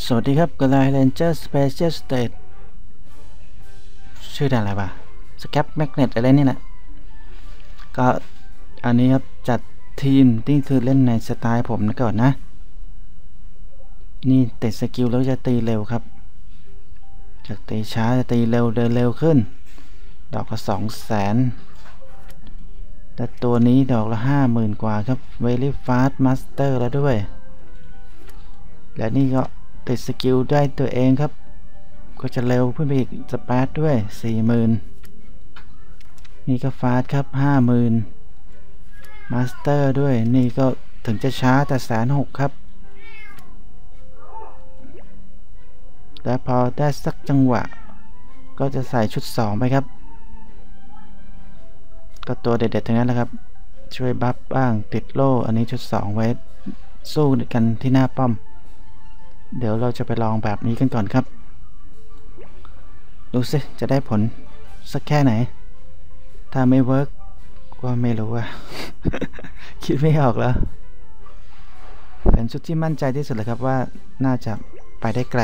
สวัสดีครับกลายเรนเจอร์สเปเชียลสเตทชื่อด่านอะไรวะสแคปแมกเนตอะไรนี่แหละ ก็อันนี้ครับ จัดทีมที่คือเล่นในสไตล์ผมนะก่อนนะ นี่เตะสกิลแล้วจะตีเร็วครับ จากตีช้าจะตีเร็วเดินเร็วขึ้น ดอกละสองแสนแต่ตัวนี้ดอกละห้าหมื่นกว่าครับ Very Fast Master แล้วด้วย และนี่ก็ ติดสกิลได้ตัวเองครับ ก็จะเร็วขึ้นไปอีกสปาร์ตด้วย 40,000 นี่ก็ฟาสครับ 50,000 มาสเตอร์ด้วย นี่ก็ถึงจะช้าแต่แสนหกครับและพอได้สักจังหวะ ก็จะใส่ชุด 2 ไปครับ ก็ตัวเด็ดๆทั้งนั้นแหละครับ ช่วยบัฟบ้างติดโล่ อันนี้ชุด 2 ไว้สู้กันที่หน้าป้อม เดี๋ยวเราจะไปลองแบบนี้กันก่อนครับ ดูสิ จะได้ผลสักแค่ไหน ถ้าไม่เวิร์กก็ไม่รู้อะคิดไม่ออกแล้ว เป็นชุดที่มั่นใจที่สุดเลยครับว่าน่าจะไปได้ไกล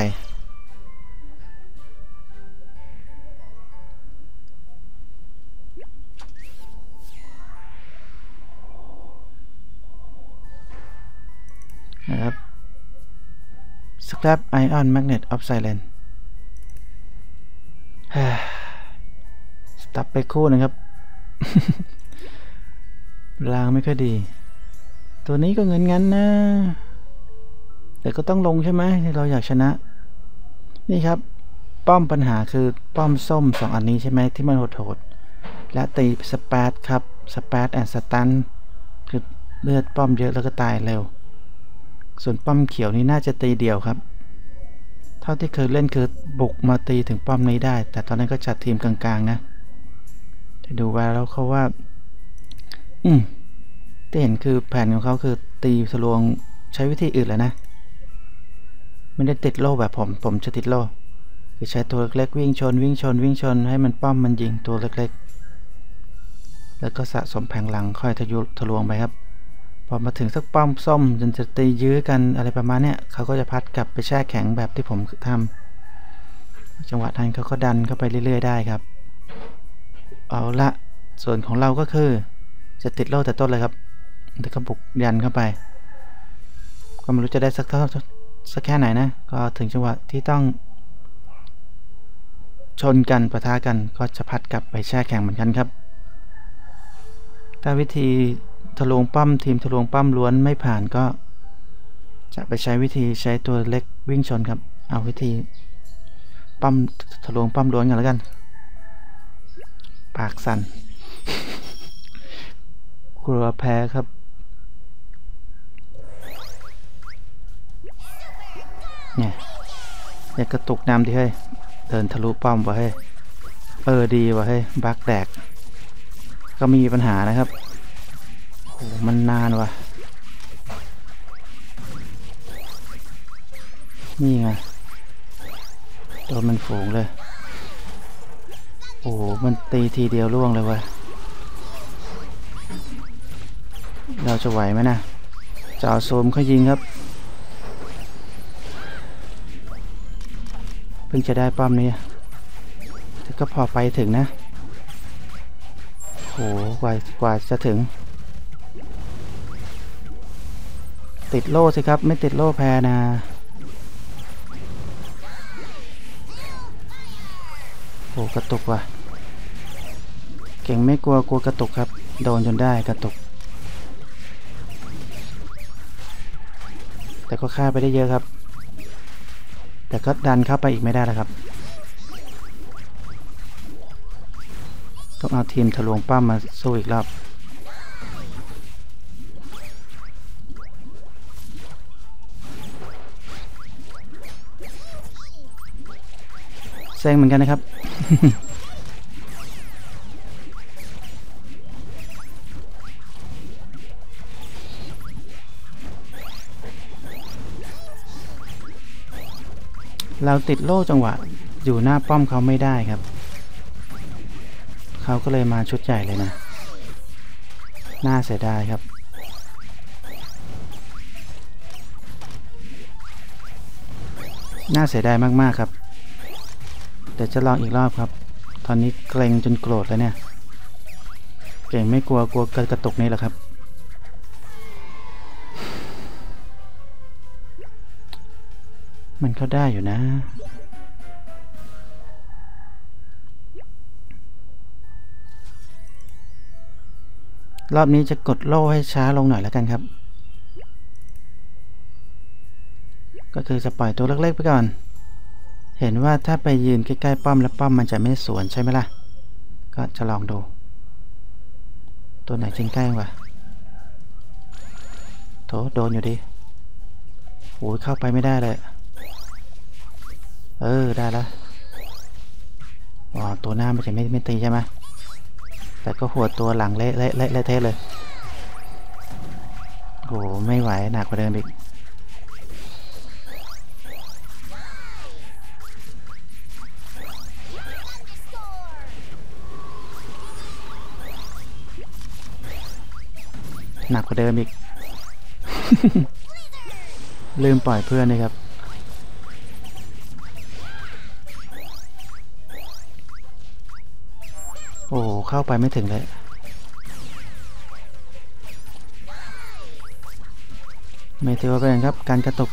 นะครับ Scrap Ion Magnet of Silence สตับไปคู่นะครับลางไม่ค่อยดี ตัวนี้ก็เงินงั้นนะ แต่ก็ต้องลงใช่ไหมเราอยากชนะ นี่ครับ ป้อมปัญหาคือป้อมส้มสองอันนี้ใช่ไหมที่มันโหดๆและตีสปาร์ตครับสปาร์ตแอนด์สตันคือเลือดป้อมเยอะแล้วก็ตายเร็ว ส่วนป้อมเขียวนี่น่าจะตีเดี่ยวครับ เท่าที่เคยเล่นคือบุกมาตีถึงป้อมนี้ได้ แต่ตอนนั้นก็จัดทีมกลางๆนะแต่ดูว่าแล้วเขาว่า อืมที่เห็นคือแผนของเขาคือตีทะลวงใช้วิธีอื่นแล้วนะ ไม่ได้ติดโล่แบบผม ผมจะติดโล่คือใช้ตัวเล็กๆวิ่งชน วิ่งชน วิ่งชนให้มันป้อมมันยิงตัวเล็กๆ แล้วก็สะสมแผงหลังค่อยทะยุทะลวงไปครับ พอมาถึงสักป้อมส้มจนจะตียื้อกันอะไรประมาณเนี้ยเขาก็จะพัดกลับไปแช่แข็งแบบที่ผมทำจังหวะนั้นเขาก็ดันเข้าไปเรื่อย ๆ ได้ครับ เอาละส่วนของเราก็คือ จะติดโล่แต่ต้นเลยครับแต่ก็บุกยันเข้าไป ก็ไม่รู้จะได้สักเท่าสักแค่ไหนนะ ก็ถึงจังหวะที่ต้อง ชนกันประทะกันก็จะพัดกลับไปแช่แข็งเหมือนกันครับถ้าวิธี ทะลวงปั้มทีมทะลวงปั้มล้วนไม่ผ่านก็ จะไปใช้วิธีใช้ตัวเล็กวิ่งชนครับ เอาวิธีปั้มทะลวงปั้มล้วนกันแล้วกัน ปากสัน่นกลัวแพ้ครับเนี่ยอยากกระตุกน้ำดิเฮ้ย เดินทะลุป้อมวะเฮ้ย เออดีวะเฮ้ย บักแดก ก็มีปัญหานะครับ โหมันนานวะนี่ไงโดนมันฝูงเลย โอ้โห มันตีทีเดียวล่วงเลยวะเราจะไหวไหมนะจาโซมเขายิงครับเพิ่งจะได้ป้อมนี้แต่ก็พอไปถึงนะ โห กว่ากว่าจะถึง ติดโล่สิครับ ไม่ติดโล่แพนะโหกระตุกว่ะ เก่งไม่กลัวกลัวกระตุกครับ โดนจนได้กระตุก แต่ก็ฆ่าไปได้เยอะครับ แต่ก็ดันเข้าไปอีกไม่ได้แล้วครับ ต้องเอาทีมทะลวงป้ามาสู้อีกรอบ เซ็งเหมือนกันนะครับ เราติดโล่จังหวะ อยู่หน้าป้อมเขาไม่ได้ครับ เขาก็เลยมาชุดใหญ่เลยนะ น่าเสียดายครับน่าเสียดายมาก ๆ ครับ เดี๋ยวจะลองอีกรอบครับ ตอนนี้เกรงจนโกรธแล้วเนี่ย เก่งไม่กลัวกลัวกระตุกนี่แหละครับ มันก็ได้อยู่นะรอบนี้จะกดโล่ให้ช้าลงหน่อยแล้วกันครับ ก็คือจะปล่อยตัวเล็กๆไปก่อน เห็นว่าถ้าไปยืนใกล้ๆป้อมแล้วป้อมมันจะไม่สวนใช่ไหมล่ะ ก็จะลองดู ตัวไหนจริงใกล้วะโถโดนอยู่ดิโอ้ยเข้าไปไม่ได้เลย เออ ได้ล้วอ๋อตัวหน้ามันจะไม่ไม่ตีใช่ไหมแต่ก็หัวตัวหลังเละเละเละเละเทะเลยโหไม่ไหวหนักกว่าเดิมอีก หนักกว่าเดิมอีก ลืมปล่อยเพื่อนเลยครับ โอ้เข้าไปไม่ถึงเลยเมเทโอเป็นครับการกระตุก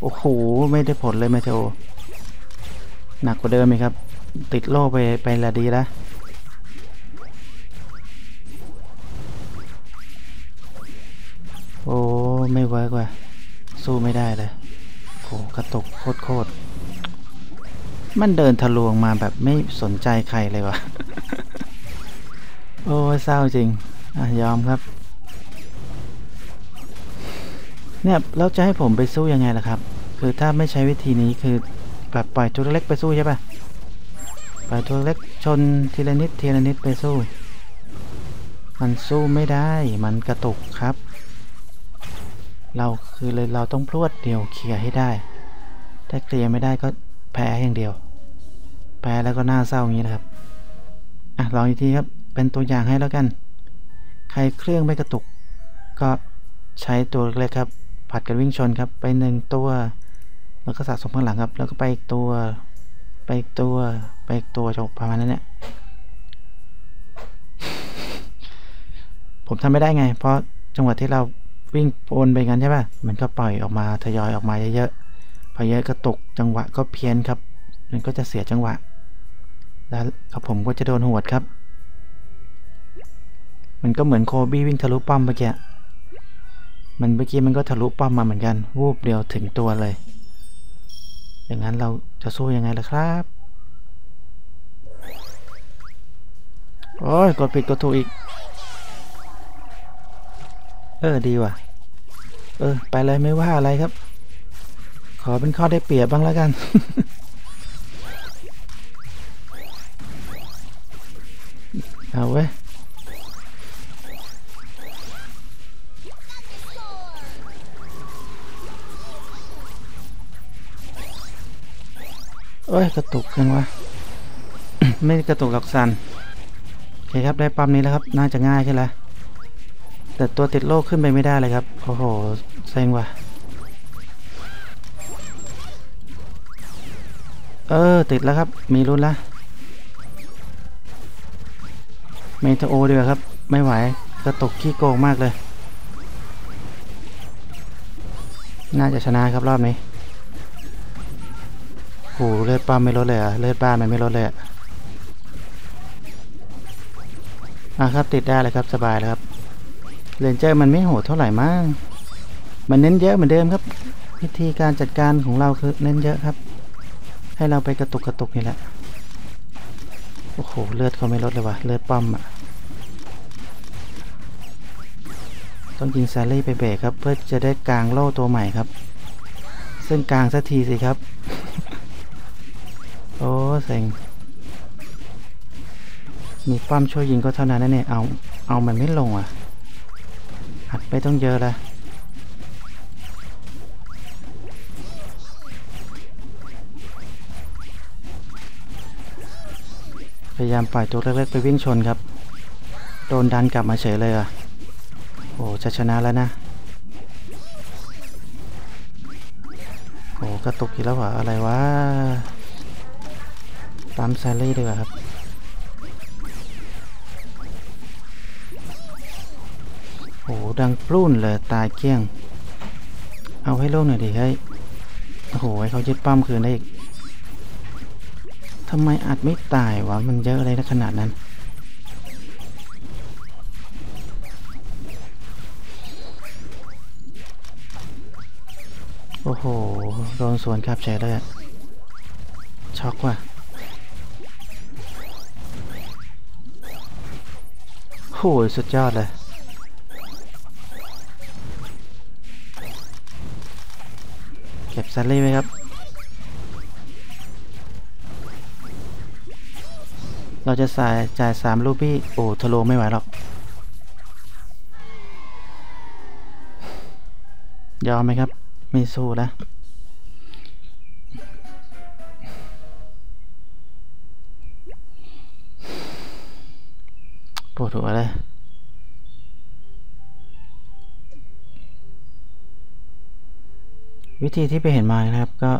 โอ้โห ไม่ได้ผลเลยเมเทโอหนักกว่าเดิมไหมครับ ติดโล่ไปไปละดีแล้ว ไม่เวิร์กว่ะสู้ไม่ได้เลยโหกระตุกโคตรโคตรมันเดินทะลวงมาแบบไม่สนใจใครเลยวะโอ้เศร้าจริงอะยอมครับ เนี่ยแล้วจะให้ผมไปสู้ยังไงล่ะครับ คือถ้าไม่ใช้วิธีนี้คือแบบปล่อยตัวเล็กไปสู้ใช่ปะปล่อยตัวเล็กชนทีละนิดทีละนิดไปสู้ มันสู้ไม่ได้มันกระตุกครับ เราคือเลยเราต้องพรวดเดียวเคลียร์ให้ได้ ถ้าเคลียร์ไม่ได้ก็แพ้อย่างเดียว แพ้แล้วก็น่าเศร้าอย่างนี้นะครับ อะลองอีกทีครับเป็นตัวอย่างให้แล้วกัน ใครเครื่องไม่กระตุก ก็ใช้ตัวเล็กครับ ผัดกันวิ่งชนครับ ไปหนึ่งตัวแล้วก็สะสมข้างหลังครับ แล้วก็ไปอีกตัว ไปอีกตัว ไปอีกตัวจบประมาณนั้นเนี่ยผมทำไม่ได้ไง เพราะจังหวะที่เรา วิ่งโอนไปงั้นใช่ป่ะ มันก็ปล่อยออกมาทยอยออกมาเยอะๆ พอเยอะก็ตกจังหวะก็เพี้ยนครับ มันก็จะเสียจังหวะ แล้วผมก็จะโดนหวดครับ มันก็เหมือนโคบี้วิ่งทะลุป้อมเมื่อกี้ มันเมื่อกี้มันก็ทะลุป้อมมาเหมือนกัน วูบเดียวถึงตัวเลย อย่างนั้นเราจะสู้ยังไงล่ะครับ โอ้ยกดผิดกดถูกอีก เออ ดีว่ะ เออ ไปเลยไม่ว่าอะไรครับ ขอเป็นข้อได้เปรียบบ้างแล้วกันเอาเว้ยโอ้ย กระตุกกันวะ ไม่กระตุกหรอกสันโอเคครับ ได้ปั๊มนี้แล้วครับ น่าจะง่ายขึ้นแล้ว แต่ตัวติดโลกขึ้นไปไม่ได้เลยครับ โอ้โหเซ็งว่ะ เออ ติดแล้วครับ มีรุ่นละเมทโอดีกว่าครับ ไม่ไหวกระตกขี้โกงมากเลย น่าจะชนะครับรอบนี้โหเลือดป้าไม่ลดเลยอะเลือดบ้านมันไม่ลดเลยอะอะครับติดได้เลยครับสบายเลยครับ เรนเจอร์มันไม่โหดเท่าไหร่มากมันเน้นเยอะเหมือนเดิมครับ วิธีการจัดการของเราคือเน้นเยอะครับ ให้เราไปกระตุกกระตุกนี่แหละ โอ้โห เลือดเขาไม่ลดเลยว่ะ เลือดป้อมอะ ต้องยิงซลลี่ไปเบรกครับ เพื่อจะได้กลางโล่ตัวใหม่ครับ ซึ่งกลางสักทีสิครับ โอ้เซ็งมีป้อมช่วยยิงก็เท่านั้นนะเนี่ยเอา เอามันไม่ลงอะ อัดไปต้องเยอะละพยายามปล่อยตัวเล็กๆไปวิ่งชนครับ โดนดันกลับมาเฉยเลยอะ โอ้จะชนะแล้วนะ โอ้กระตุกอีกแล้วเหรออะไรวะ ตามแซลลี่ดีกว่าครับ โอ้ดังปลุ้นเลยตายเกลี้ยง เอาให้โลกหน่อยดิเฮ้โอ้โหให้เขายึดปั้มคืนได้อีกทำไมอัดไม่ตายวะ มันเยอะอะไรนะขนาดนั้น โอ้โห โดนสวนครับเฉยเลยช็อกว่ะโหสุดยอดเลย ซัลลี่ไหมครับเราจะจ่ายจ่ายสามรูปี้โอ้ทะโลไม่ไหวหรอก ยอมไหมครับ ไม่สู้แล้วปวดหัวเลย วิธีที่ไปเห็นมานะครับก็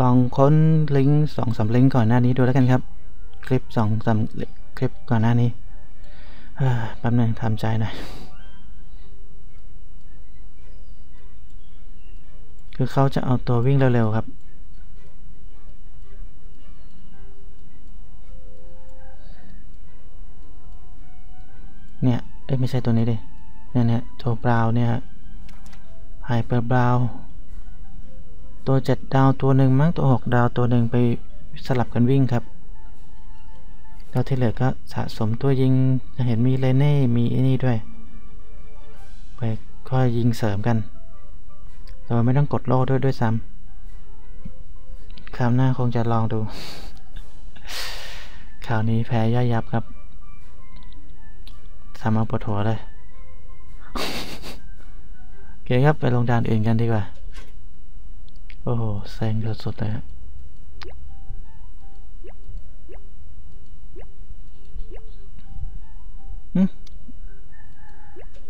ลองค้นลิงก์สองสามลิงก์ก่อนหน้านี้ดูแล้วกันครับ คลิปสองสามคลิปก่อนหน้านี้แป๊บหนึงทำใจหน่อยคือเขาจะเอาตัววิ่งเร็วๆครับเนี่ย เอ้ย ไม่ใช่ตัวนี้ดิเนี่ยเนี่ยตัวบราวน์เนี่ย ไฮเปอร์บราวตัวเจ็ดดาวตัวหนึ่งมั้งตัวหกดาวตัวหนึ่งไปสลับกันวิ่งครับแล้วที่เหลือก็สะสมตัวยิงจะเห็นมีเลเน่มีไอ้นี่ด้วย ไปก็ยิงเสริมกันโดยไม่ต้องกดโล่ด้วยด้วยซ้ำคราวหน้าคงจะลองดูคราวนี้แพ้ย่อยยับครับทำเอาปวดหัวเลย เคครับ ไปลงด่านอื่นกันดีกว่า โอ้โหแซงสุดๆเลยครับอืม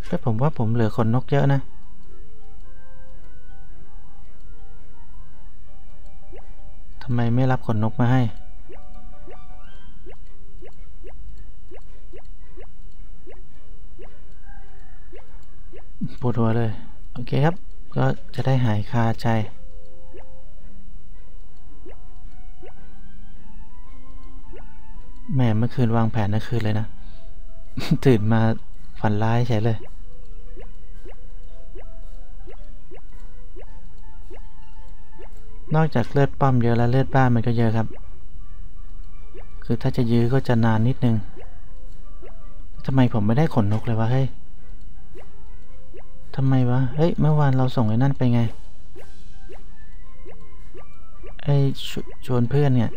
แต่ผมว่าผมเหลือขนนกเยอะนะทำไมไม่รับขนนกมาให้ ปวดหัวเลย โอเคครับ ก็จะได้หายคาใจแม่เมื่อคืนวางแผนทั้งคืนเลยนะ ตื่นมาฝันร้ายใช่เลยนอกจากเลือดป้อมเยอะแล้วเลือดบ้านมันก็เยอะครับ คือถ้าจะยื้อก็จะนานนิดนึง ทำไมผมไม่ได้ขนนกเลยวะเฮ้ย ทำไมวะ เฮ้ย เมื่อวานเราส่งไอ้นั่นไปไง ไอ้ชชวนเพื่อนเนี่ย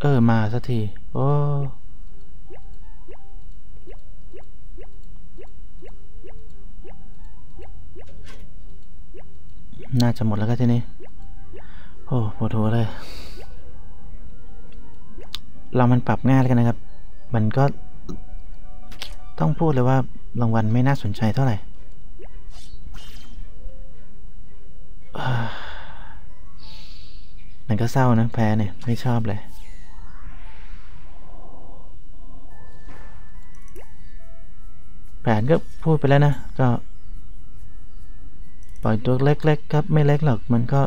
เออ มาสักที โอ้น่าจะหมดแล้วก็ทีนี้ โอ้ปวดหัวเลย เรามันปรับง่ายแล้วกันนะครับ มันก็ต้องพูดเลยว่ารางวัลไม่น่าสนใจเท่าไหร่มันก็เศร้านะแพ้เนี่ย ไม่ชอบเลยแผนก็พูดไปแล้วนะ ก็ ปล่อยตัวเล็กๆครับ ไม่เล็กหรอก มันก็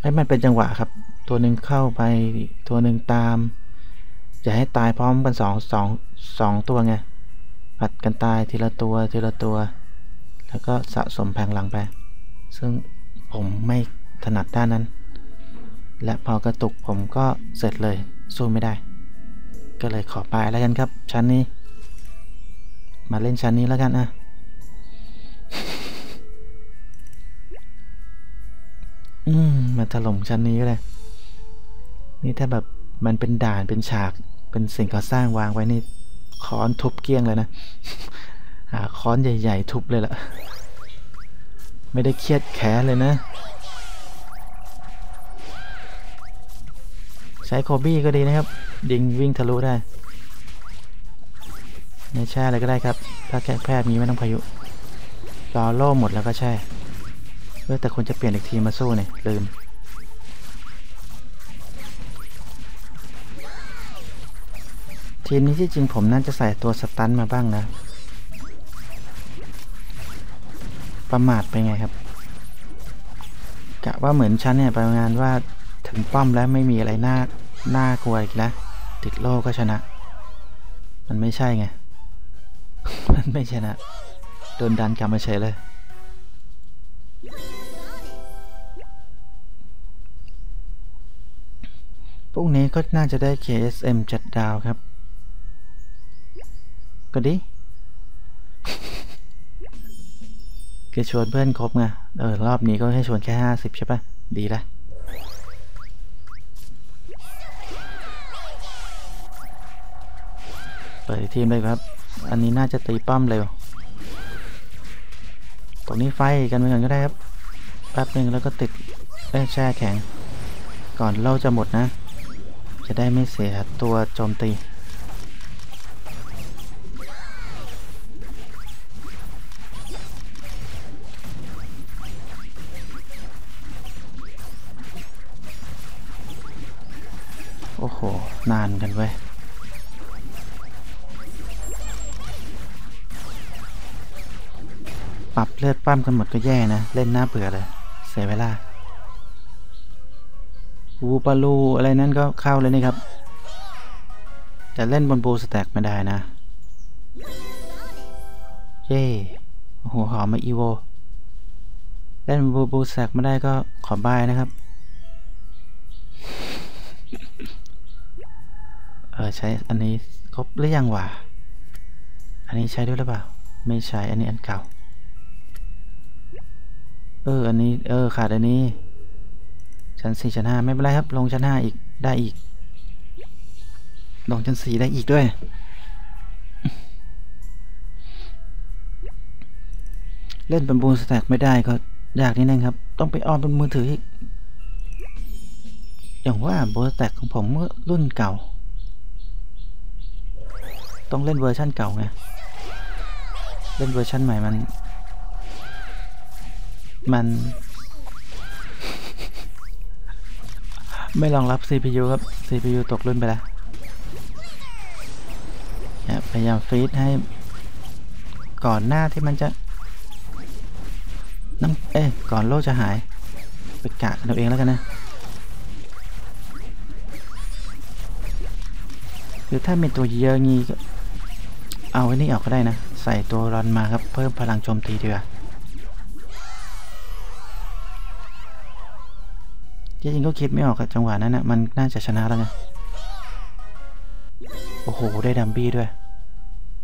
ให้มันเป็นจังหวะครับ ตัวหนึ่งเข้าไปตัวหนึ่งตาม จะให้ตายพร้อมกันสองสองสองตัวไงผัดกันตายทีละตัวทีละตัว แล้วก็สะสมแผงหลังไป ซึ่งผมไม่ถนัดด้านนั้น และพอกระตุกผมก็เสร็จเลยสู้ไม่ได้ ก็เลยขอไปแล้วกันครับ ชั้นนี้ มาเล่นชั้นนี้แล้วกันนะอืมมาถล่มชั้นนี้ก็เลย นี่ถ้าแบบมันเป็นด่านเป็นฉากเป็นสิ่งก่อสร้างวางไว้นี่ค้อนทุบเกลี้ยงเลยนะหาค้อนใหญ่ๆ ทุบเลยล่ะ ไม่ได้เครียดแค้นเลยนะ ใช้โคบี้ก็ดีนะครับ ดิงวิ่งทะลุได้ไม่แช่เลยก็ได้ครับ ถ้าแค่แพทย์นี้ไม่ต้องพายุรอโล่หมดแล้วก็แช่เออแต่ควรจะเปลี่ยนอีกทีมาสู้เนี่ยลืม ทีนี้ที่จริงผมน่าจะใส่ตัวสตันมาบ้างนะ ประมาทไปไงครับกะว่าเหมือนฉันเนี่ยประมาณว่าถึงป้อมแล้วไม่มีอะไรน่าน่ากลัวอีกแล้วติดโล่ก็ชนะ มันไม่ใช่ไง มันไม่ชนะ โดนดันกลับมาเฉยเลยพวกนี้ก็น่าจะได้ KSM จัดดาวครับ ก็ดีคือชวนเพื่อนครบไง เออ รอบนี้ก็ให้ชวนแค่ห้าสิบใช่ปะดีละเปิดทีมเลยครับ อันนี้น่าจะตีป้อมเร็ว ตรงนี้ไฟกันไปก่อนก็ได้ครับ แป๊บหนึ่งแล้วก็ติดแช่แข็ง ก่อนเล่าจะหมดนะ จะได้ไม่เสียตัวโจมตี เลือดปั้มกันหมดก็แย่นะ เล่นหน้าเบื่อเลย เสียเวลาวูปาลูอะไรนั่นก็เข้าเลยนี่ครับ แต่เล่นบนบูสแต็กไม่ได้นะ เย่โอ้โหหอมมาอีโว เล่นบูบูสแต็กไม่ได้ก็ขอบายนะครับ เออใช้อันนี้ครบหรือยังวะ อันนี้ใช้ด้วยหรือเปล่า ไม่ใช้อันนี้อันเก่า เออ อันนี้ เออ ขาดอันนี้ ชั้นสี่ชั้นห้าไม่เป็นไรครับ ลงชั้นห้าอีก ได้อีก ลงชั้นสี่ได้อีกด้วย เล่นเป็นบูสแต็กไม่ได้ก็ยากนิดนึงครับ ต้องไปออมเป็นมือถืออีก อย่างว่าบูสแต็กของผมเมื่อรุ่นเก่า ต้องเล่นเวอร์ชั่นเก่าไง เล่นเวอร์ชั่นใหม่มัน มัน ไม่รองรับ CPU ครับ CPU ตกรุ่นไปแล้วพยายามฟีดให้ก่อนหน้าที่มันจะน้ำเอ้ยก่อนโลกจะหาย ไปกะกันเอาเองแล้วกันนะคือถ้ามีตัวเยอะงี้ก็เอาไว้นี่ออกก็ได้นะ ใส่ตัวรอนมาครับ เพิ่มพลังโจมตีดีกว่า จริงๆก็คิดไม่ออกกับจังหวะนั้นนะมันน่าจะชนะแล้วไงโอ้โห ได้ดัมบี้ด้วย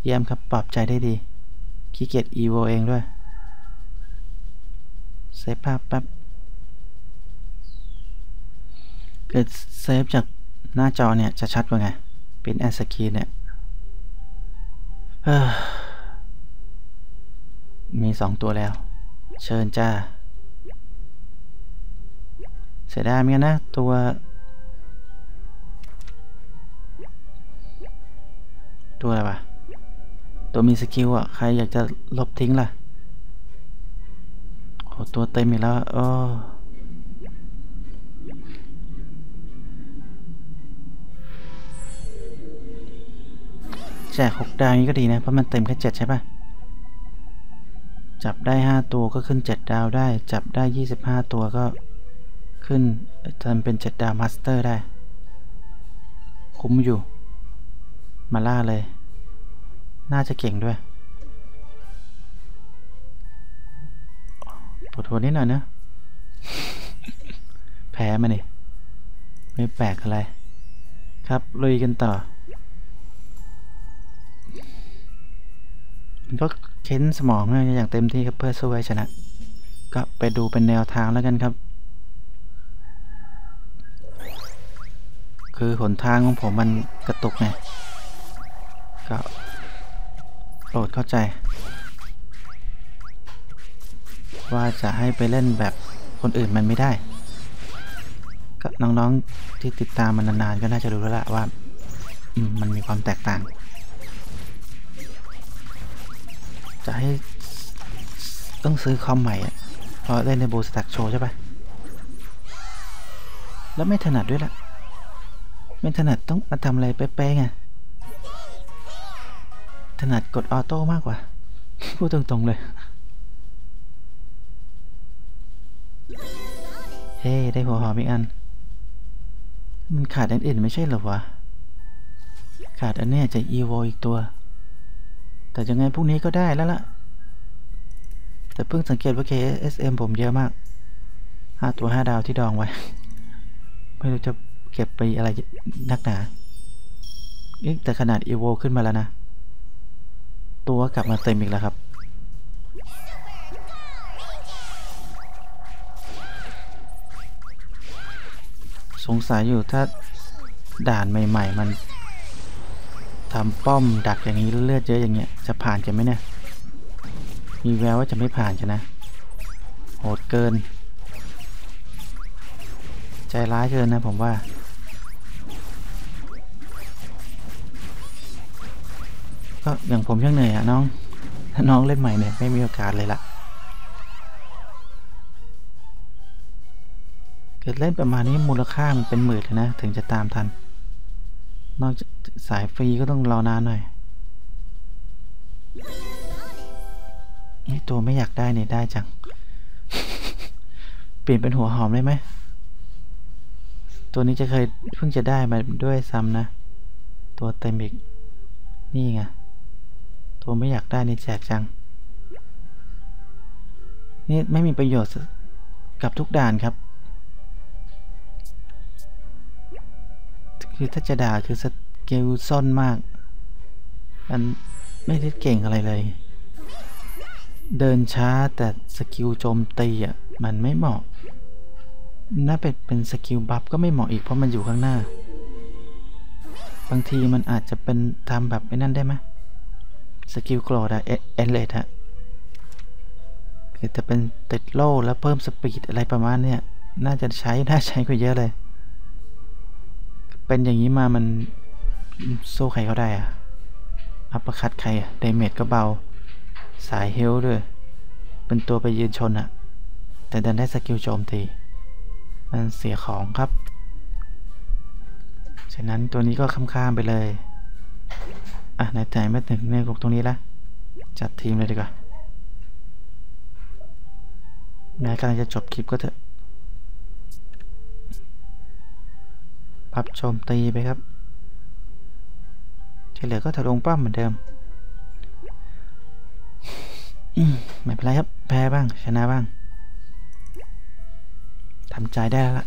เยี่ยมครับปรับใจได้ดีขี้เกียจอีโวเองด้วย เซฟภาพแป๊บเกิดเซฟจากหน้าจอเนี่ย จะชัดกว่าไง เป็นแอสกีเนี่ยเออมีสองตัวแล้ว เชิญจ้า เสียดายเหมือนกันนะ ตัว ตัวอะไรวะ ตัวมีสกิลอะ ใครอยากจะลบทิ้งล่ะ โอ้ ตัวเต็มอีกแล้วโอ้แจกหกดาวนี้ก็ดีนะ เพราะมันเต็มแค่เจ็ดใช่ปะจับได้ห้าตัวก็ขึ้นเจ็ดดาวได้ จับได้ยี่สิบห้าตัวก็ ขึ้นทำเป็นเจ็ดดาวมาสเตอร์ได้ คุ้มอยู่ มาล่าเลย น่าจะเก่งด้วยปวดหัวนิดหน่อยนะ แพ้มานี่ไม่แปลกอะไร ครับ ลุยกันต่อ มันก็เค้นสมองอย่างเต็มที่ครับเพื่อสู้ให้ชนะ ก็ไปดูเป็นแนวทางแล้วกันครับ คือหนทางของผมมันกระตุกไงก็โปรดเข้าใจ ว่าจะให้ไปเล่นแบบคนอื่นมันไม่ได้ ก็น้องๆที่ติดตามมันนานๆก็น่าจะรู้แล้วละว่าอืมมันมีความแตกต่าง จะให้ต้องซื้อคอมใหม่เพราะเล่นในบูสตักโชว์ใช่ปะแล้วไม่ถนัดด้วยล่ะ ไม่ถนัดต้องมาทำอะไรเป๊ะๆไงถนัดกดออโต้มากกว่า พูดตรงๆเลย เฮ้ได้หัวหอมอีกอัน มันขาดอันอื่นไม่ใช่หรอวะ ขาดอันนี้จะอีโวอีกตัว แต่ยังไงพรุ่งนี้ก็ได้แล้วล่ะ แต่เพิ่งสังเกตว่า KSM ผมเยอะมากห้าตัวห้าดาวที่ดองไว้ ไม่รู้จะ เก็บไปอะไรนักหนาเอ๊ะแต่ขนาดอีโวขึ้นมาแล้วนะ ตัวกลับมาเต็มอีกแล้วครับ สงสัยอยู่ถ้าด่านใหม่ ๆ มันทำป้อมดักอย่างนี้เลือดเยอะอย่างเงี้ยจะผ่านกันไหมเนี่ย มีแววว่าจะไม่ผ่านจะนะ โหดเกิน ใจร้ายเกินนะผมว่า ก็อย่างผมยังเหนื่อยอะน้อง ถ้าน้องเล่นใหม่เนี่ยไม่มีโอกาสเลยล่ะเกิดเล่นประมาณนี้มูลค่ามันเป็นหมื่นเลยนะ ถึงจะตามทัน นอกจากสายฟรีก็ต้องรอนานหน่อยนี่ตัวไม่อยากได้เนี่ยได้จัง เปลี่ยนเป็นหัวหอมได้ไหม ตัวนี้จะเคยเพิ่งจะได้มาด้วยซ้ำนะ ตัวเต็มอีก นี่ไง ตัวไม่อยากได้นี่แจกจัง นี่ไม่มีประโยชน์กับทุกด่านครับ คือถ้าจะด่าคือสกิลซ่อนมากมันไม่ได้เก่งอะไรเลย เดินช้าแต่สกิลโจมตีอะมันไม่เหมาะน่าเป็นเป็นสกิลบัฟก็ไม่เหมาะอีกเพราะมันอยู่ข้างหน้า บางทีมันอาจจะเป็นทำแบบไอ้นั่นได้ไหม สกิลโกรดอะเอ็นเลดฮะคือจะเป็นติดโล่แล้วเพิ่มสปีดอะไรประมาณเนี้ยน่าจะใช้ น่าใช้กว่าเยอะเลย เป็นอย่างนี้มามันสู้ใครเขาได้อะอัปคัดใครอะเดเมจก็เบา สายเฮลด้วย เป็นตัวไปยืนชนอะแต่ดันได้สกิลโจมตี มันเสียของครับ ฉะนั้นตัวนี้ก็ข้ำค่ามไปเลย อะในใจไม่ถึงในกตรงนี้ละจัดทีมเลยดีกว่าแม้กำลังจะจบคลิปก็เถอะปรับโจมตีไปครับ ที่เหลือก็ถลงป้อมเหมือนเดิมไม่เป็นไรครับ แพ้บ้าง ชนะบ้างทำใจได้ละ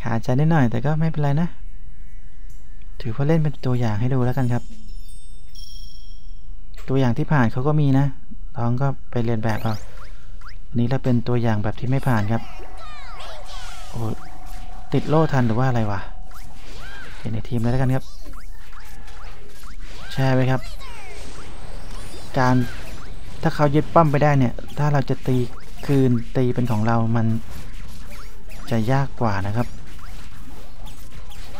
ขาดใจนิดหน่อยแต่ก็ไม่เป็นไรนะ ถือว่าเล่นเป็นตัวอย่างให้ดูแล้วกันครับ ตัวอย่างที่ผ่านเขาก็มีนะท้องก็ไปเรียนแบบเอาอันนี้เราเป็นตัวอย่างแบบที่ไม่ผ่านครับ โอ้ติดโล่ทันหรือว่าอะไรวะเห็นในทีมเลยแล้วกันครับ แชร์ไปครับ การถ้าเขายึดปั้มไปได้เนี่ย ถ้าเราจะตีคืนตีเป็นของเรามันจะยากกว่านะครับ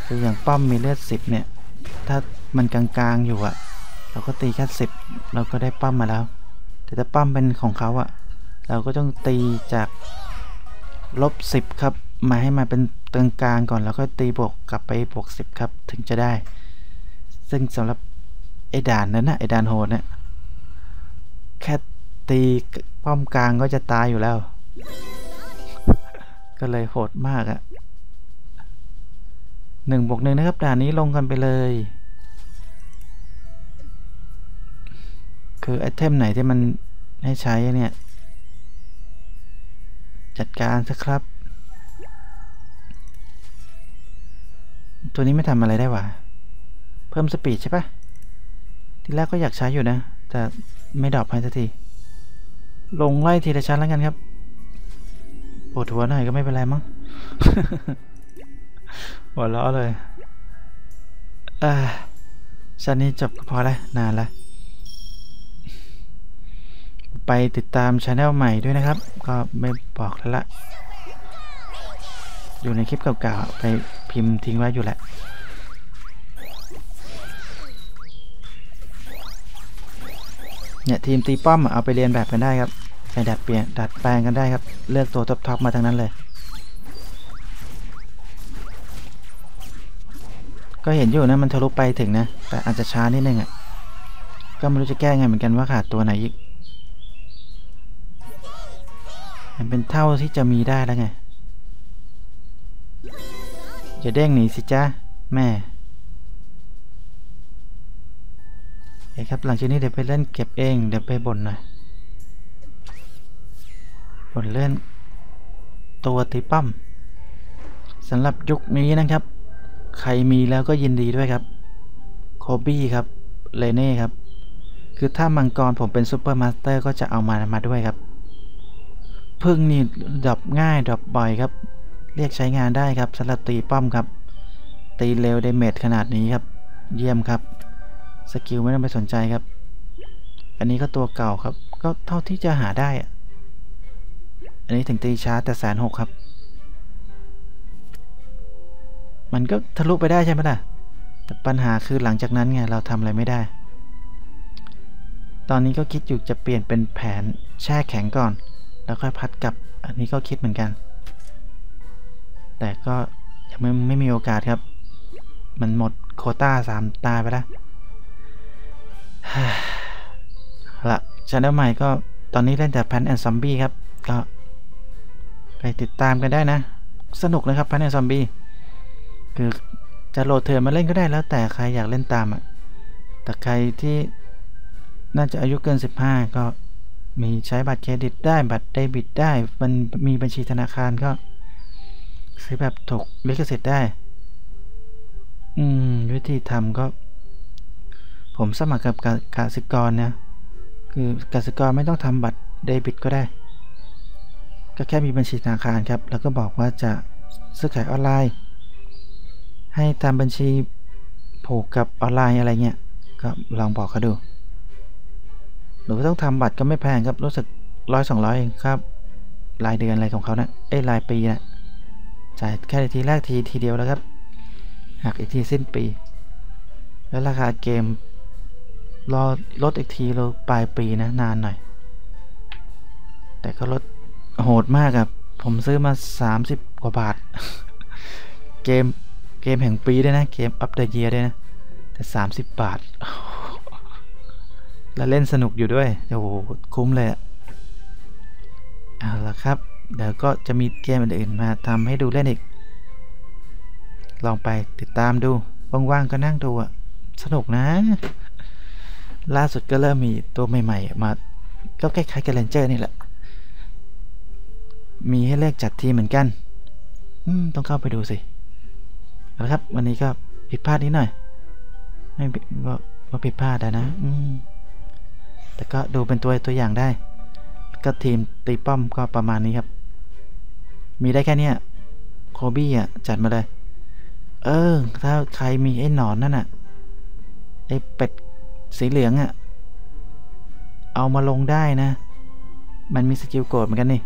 คืออย่างป้อมมีเลือดสิบเนี่ย ถ้ามันกลางๆอยู่อะเราก็ตีแค่สิบเราก็ได้ป้อมมาแล้ว แต่ถ้าป้อมเป็นของเขาอะเราก็ต้องตีจากลบสิบครับ มาให้มาเป็นตรงกลางก่อนแล้วก็ตีบวกกลับไปบวกสิบครับ ถึงจะได้ ซึ่งสำหรับไอ้ด่านนั้นนะไอ้ด่านโหดเนี่ยแค่ตีป้อมกลางก็จะตายอยู่แล้ว ก็เลยโหดมากอะ หนึ่งบวกหนึ่งนะครับด่านนี้ลงกันไปเลย คือไอเทมไหนที่มันให้ใช้เนี่ย จัดการสักครับ ตัวนี้ไม่ทำอะไรได้วะเพิ่มสปีดใช่ปะทีแรกก็อยากใช้อยู่นะ แต่ไม่ดรอปให้สักที ลงไล่ทีละชั้นแล้วกันครับปวดหัวหน่อยก็ไม่เป็นไรมั้ง หัวเราะเลยอ่าชั้นนี้จบก็พอแล้วนานแล้วไปติดตามช anel ใหม่ด้วยนะครับ ก็ไม่บอกแล้วละอยู่ในคลิปเก่าๆ ไปพิมพ์ทิ้งไว้อยู่แหละเนี่ยทีมตีป้อมเอาไปเรียนแบบกันได้ครับไปดัดเปลี่ยนดัดแปลงกันได้ครับ เลือกตัวท็อปๆมาทั้งนั้นเลย ก็เห็นอยู่นะมันทะลุไปถึงนะ แต่อาจจะช้านิดนึงอะ ก็ไม่รู้จะแก้ไงเหมือนกันว่าขาดตัวไหนอีก มันเป็นเท่าที่จะมีได้แล้วไงอย่าเด้งหนีสิจ้าแม่โอเคครับหลังจากนี้เดี๋ยวไปเล่นเก็บเอง เดี๋ยวไปบ่นหน่อยบ่นเล่นตัวตีป้มสำหรับยุคนี้นะครับ ใครมีแล้วก็ยินดีด้วยครับ โคบี้ครับ เลเน่ครับ คือถ้ามังกรผมเป็นซูเปอร์มาสเตอร์ก็จะเอามามาด้วยครับพึ่งนี่ดรอปง่ายดรอปบ่อยครับ เรียกใช้งานได้ครับสำหรับตีป้อมครับ ตีเร็วเดเมจขนาดนี้ครับ เยี่ยมครับ สกิลไม่ต้องไปสนใจครับ อันนี้ก็ตัวเก่าครับ ก็เท่าที่จะหาได้อะอันนี้ถึงตีช้าแต่แสนหกครับ มันก็ทะลุไปได้ใช่ไหมล่ะ แต่ปัญหาคือหลังจากนั้นไงเราทำอะไรไม่ได้ ตอนนี้ก็คิดอยู่จะเปลี่ยนเป็นแผนแช่แข็งก่อน แล้วค่อยพัดกลับ อันนี้ก็คิดเหมือนกัน แต่ก็ยังไม่ไม่มีโอกาสครับ มันหมดโคต้าสามตาไปแล้วละชาแนลใหม่ก็ตอนนี้เล่นแต่แพนแอนซอมบี้ครับ ก็ไปติดตามกันได้นะ สนุกนะครับแพนแอนซอมบี้ คือจะโหลดเทอมมาเล่นก็ได้แล้วแต่ใครอยากเล่นตามอะแต่ใครที่น่าจะอายุเกิน 15 ก็มีใช้บัตรเครดิตได้บัตรเดบิตได้ มันมีบัญชีธนาคารก็ ซื้อแบบถูกลิขสิทธิ์ได้ อืม วิธีทำก็ ผมสมัครกับกสิกรนะคือกสิกรไม่ต้องทำบัตรเดบิตก็ได้ ก็แค่มีบัญชีธนาคารครับ แล้วก็บอกว่าจะซื้อขายออนไลน์ ให้ตามบัญชีผูกกับออนไลน์อะไรเงี้ยก็ลองบอกเขาดูหรือว่าต้องทำบัตรก็ไม่แพงครับรู้สึกร้อยสองร้อยเองครับรายเดือนอะไรของเขานะเอ้ยรายปีนะจ่ายแค่ทีแรกทีทีเดียวแล้วครับหักอีกทีสิ้นปี แล้วราคาเกมรอลดอีกทีเราปลายปีนะนานหน่อย แต่ก็ลดโหดมากครับผมซื้อมา 30 กว่าบาท เกม เกมแห่งปีด้วยนะ เกมอัปเดตเยียด้วยนะ แต่ 30 บาท แล้วเล่นสนุกอยู่ด้วย โอ้โห คุ้มเลยอะเอาละครับ เดี๋ยวก็จะมีเกมอื่นๆมาทำให้ดูเล่นอีก ลองไปติดตามดู ว่างๆก็นั่งดูอะสนุกนะ ล่าสุดก็เริ่มมีตัวใหม่ๆ มา ก็คล้ายๆกับเรนเจอร์นี่แหละ มีให้เลือกจัดทีเหมือนกัน ต้องเข้าไปดูสิ เอาละครับ วันนี้ก็ผิดพลาดนิดหน่อย ไม่ว่าว่าผิดพลาดอะนะ อืมแต่ก็ดูเป็นตัวตัวอย่างได้ ก็ทีมตีป้อมก็ประมาณนี้ครับ มีได้แค่เนี้ยโคบี้อะ จัดมาเลย เออ ถ้าใครมีไอ้หนอนนั่นอะ ไอ้เป็ดสีเหลืองอะ เอามาลงได้นะ มันมีสกิลโกรธเหมือนกันนี่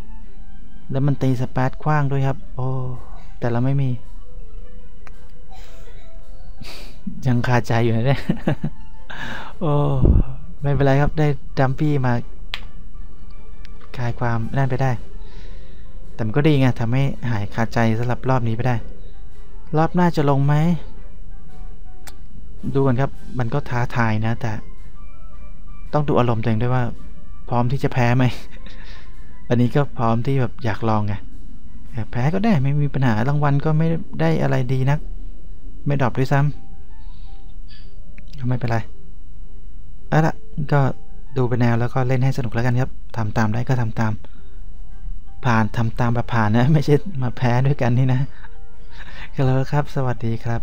แล้วมันตีสปาร์ตคว้างด้วยครับ โอ้ แต่เราไม่มี ยังคาใจอยู่นะเนี่ยโอ้ไม่เป็นไรครับได้ดัมปี้มาคลายความนั่นไปได้ แต่มันก็ดีไงทำให้หายคาใจสำหรับรอบนี้ไปได้ รอบหน้าจะลงไหม ดูกันครับ มันก็ท้าทายนะ แต่ ต้องดูอารมณ์ตัวเองด้วยว่า พร้อมที่จะแพ้ไหม อันนี้ก็พร้อมที่แบบอยากลองไงแพ้ก็ได้ไม่มีปัญหารางวัลก็ไม่ได้อะไรดีนัก ไม่ดรอปด้วยซ้ำก็ไม่เป็นไรเอาละก็ดูไปแนวแล้วก็เล่นให้สนุกแล้วกันครับทำตามได้ก็ทำตาม ผ่านทำตามแบบผ่านนะ ไม่ใช่มาแพ้ด้วยกันนี่นะก็แล้วครับ สวัสดีครับ